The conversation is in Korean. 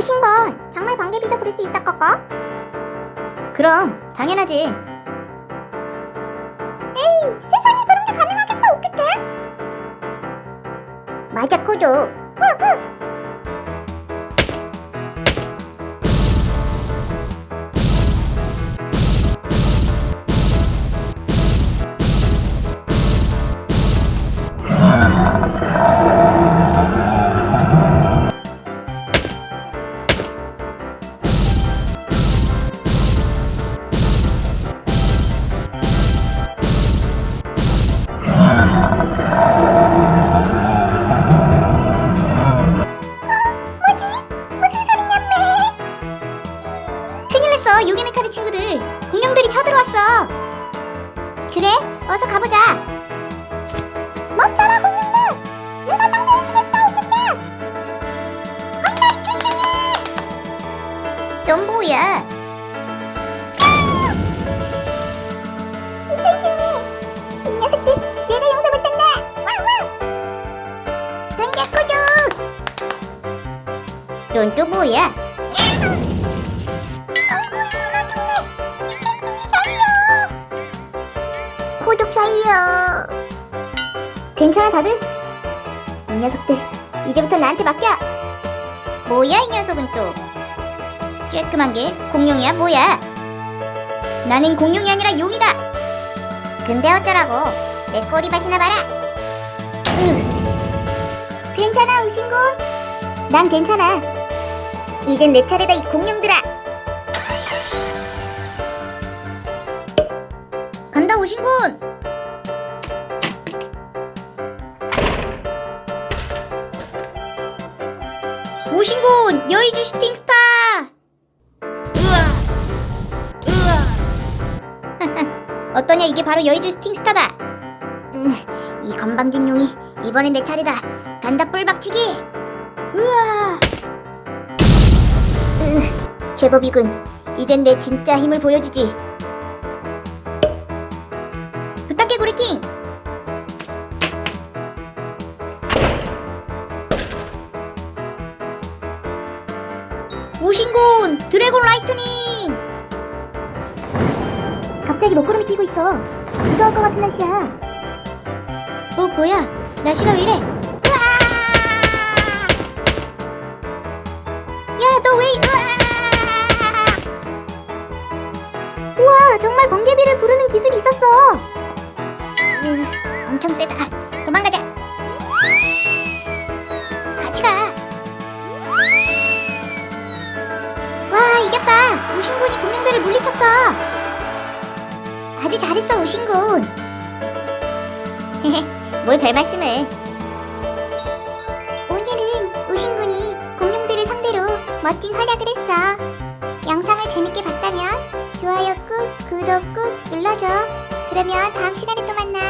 오신 건 정말 번개비도 부를 수 있었겠까? 그럼 당연하지. 에이, 세상에 그런 게 가능하겠어, 어떡해? 맞아, 코도. 요괴메카드 친구들. 공룡들이 쳐들어왔어. 그래, 어서 가보자. 멈춰라, 공룡들! 내가 상대해주겠어, 어떡해? 안돼! 넌 뭐야? 이 천신이! 이 녀석들, 내가 용서 못한다! 등자 코도. 넌또 뭐야? 괜찮아, 다들? 이 녀석들, 이제부터 나한테 맡겨! 뭐야 이 녀석은 또? 쬐끔한 게 공룡이야 뭐야? 나는 공룡이 아니라 용이다. 근데 어쩌라고? 내 꼬리밭이나 봐라. 괜찮아, 우신군? 난 괜찮아. 이젠 내 차례다 이 공룡들아. 간다 오신군. 오신군 여의주 슈팅스타. 으아, 으아. 어떠냐 이게 바로 여의주 스팅스타다. 음, 이 건방진 용이 이번엔 내 차례다. 간다 뿔박치기. 우와. 으, 제법이군. 이젠 내 진짜 힘을 보여주지. 부탁해 고래킹. 오신군 드래곤 라이트닝. 갑자기 목구름이 끼고 있어. 비가 올 것 같은 날씨야. 어 뭐야? 날씨가 왜 이래? 야너 왜? 우와, 정말 번개비를 부르는 기술이 있었어. 으, 엄청 세다. 도망가자. 오신군이 공룡들을 물리쳤어. 아주 잘했어 오신군. 뭘 별말씀을. 오늘은 우신군이 공룡들을 상대로 멋진 활약을 했어. 영상을 재밌게 봤다면 좋아요 꾹, 구독 꾹 눌러줘. 그러면 다음 시간에 또 만나.